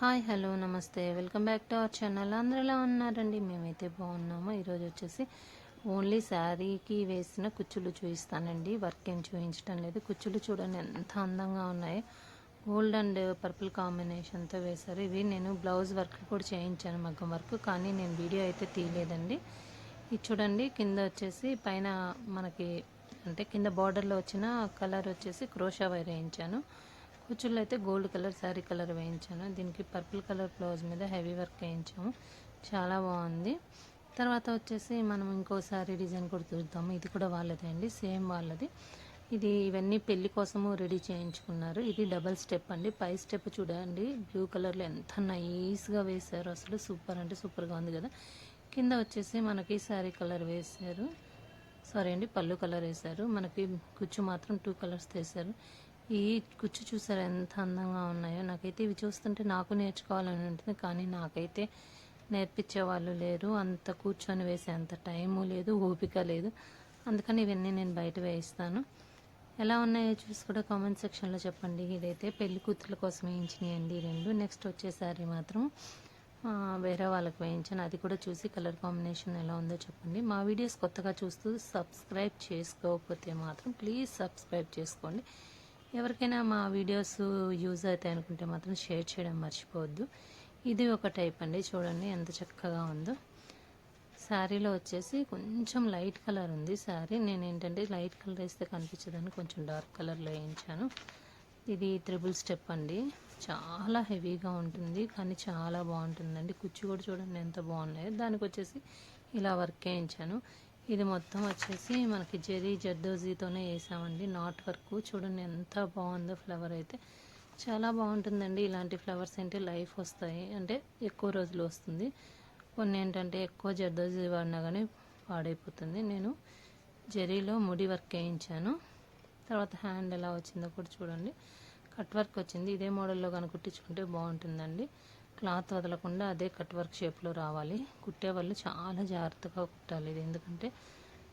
Hi hello నమస్తే. Welcome back to our channel. అందరూ ఎలా ఉన్నారండి? మేమైతే బాగున్నాము. ఈరోజు వచ్చేసి ఓన్లీ శారీకి వేసిన కుచ్చులు చూపిస్తానండి. వర్క్ ఏం చూపించడం లేదు. కుచ్చులు చూడండి ఎంత అందంగా ఉన్నాయి. గోల్డ్ అండ్ పర్పుల్ కాంబినేషన్తో వేశారు. ఇవి నేను బ్లౌజ్ వర్క్ కూడా చేయించాను మగ్గం వర్క్ కానీ నేను వీడియో అయితే తీయలేదండి. ఇది చూడండి కింద వచ్చేసి పైన మనకి అంటే కింద బార్డర్లో వచ్చిన కలర్ వచ్చేసి క్రోషా వైర్ వేయించాను. కుచ్చుల్లో అయితే గోల్డ్ కలర్ శారీ కలర్ వేయించాను. దీనికి పర్పుల్ కలర్ బ్లౌజ్ మీద హెవీ వర్క్ వేయించాము. చాలా బాగుంది. తర్వాత వచ్చేసి మనం ఇంకో శారీ డిజైన్ కూడా చూద్దాము ఇది కూడా వాళ్ళదే అండి సేమ్ వాళ్ళది. ఇది ఇవన్నీ పెళ్ళి కోసము రెడీ చేయించుకున్నారు. ఇది డబల్ స్టెప్ అండి. పై స్టెప్ చూడండి. బ్లూ కలర్లో ఎంత నైస్గా వేశారు. అసలు సూపర్ అంటే సూపర్గా ఉంది కదా. కింద వచ్చేసి మనకి శారీ కలర్ వేశారు. సారీ అండి పళ్ళు కలర్ వేశారు. మనకి కుచ్చు మాత్రం టూ కలర్స్ వేశారు ఈ కుచ్చు చూసారు ఎంత అందంగా ఉన్నాయో? నాకైతే ఇవి చూస్తుంటే నాకు నేర్చుకోవాలని ఉంటుంది కానీ నాకైతే నేర్పించే వాళ్ళు లేరు. అంత కూర్చొని వేసే అంత టైము లేదు ఓపిక లేదు. అందుకని ఇవన్నీ నేను బయట వేయిస్తాను. ఎలా ఉన్నాయో చూసి కూడా కామెంట్ సెక్షన్లో చెప్పండి. ఇదైతే పెళ్ళి కూతుర్ల కోసం వేయించినాయండి రెండు. నెక్స్ట్ వచ్చేసారి మాత్రం వేరే వాళ్ళకి వేయించాను. అది కూడా చూసి కలర్ కాంబినేషన్ ఎలా ఉందో చెప్పండి. మా వీడియోస్ కొత్తగా చూస్తూ సబ్స్క్రైబ్ చేసుకోకపోతే మాత్రం ప్లీజ్ సబ్స్క్రైబ్ చేసుకోండి. ఎవరికైనా మా వీడియోస్ యూజ్ అవుతాయి అనుకుంటే మాత్రం షేర్ చేయడం మర్చిపోవద్దు. ఇది ఒక టైప్ అండి చూడండి ఎంత చక్కగా ఉందో. శారీలో వచ్చేసి కొంచెం లైట్ కలర్ ఉంది శారీ నేను ఏంటంటే లైట్ కలర్ వేస్తే కనిపించదని కొంచెం డార్క్ కలర్లో వేయించాను. ఇది త్రిబుల్ స్టెప్ అండి. చాలా హెవీగా ఉంటుంది కానీ చాలా బాగుంటుందండి. కుచ్చు కూడా చూడండి ఎంత బాగున్నాయో. దానికి వచ్చేసి ఇలా వర్క్ వేయించాను. ఇది మొత్తం వచ్చేసి మనకి జరీ జర్దోజీతోనే వేసామండి. Knot work. చూడండి ఎంత బాగుందో ఫ్లవర్ అయితే. చాలా బాగుంటుందండి. ఇలాంటి ఫ్లవర్స్ అంటే లైఫ్ వస్తాయి. అంటే ఎక్కువ రోజులు వస్తుంది. కొన్ని ఏంటంటే ఎక్కువ జర్దోజీ వాడినా కానీ పాడైపోతుంది నేను జరీలో ముడి వర్క్ వేయించాను. తర్వాత హ్యాండ్ ఎలా వచ్చిందో కూడా చూడండి. కట్ వర్క్ వచ్చింది. ఇదే మోడల్లో కనుక కుట్టించుకుంటే బాగుంటుందండి. క్లాత్ వదలకుండా అదే కట్ వర్క్ షేప్లో రావాలి. కుట్టే వాళ్ళు చాలా జాగ్రత్తగా కుట్టాలి ఇది. ఎందుకంటే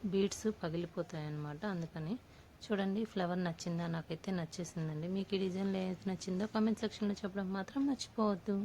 బీడ్స్ పగిలిపోతాయి అన్నమాట అందుకని చూడండి ఫ్లవర్ నచ్చిందా? నాకైతే నచ్చేసిందండి. మీకు ఈ డిజైన్లో ఏది నచ్చిందో కామెంట్ సెక్షన్లో చెప్పడం మాత్రం మర్చిపోవద్దు.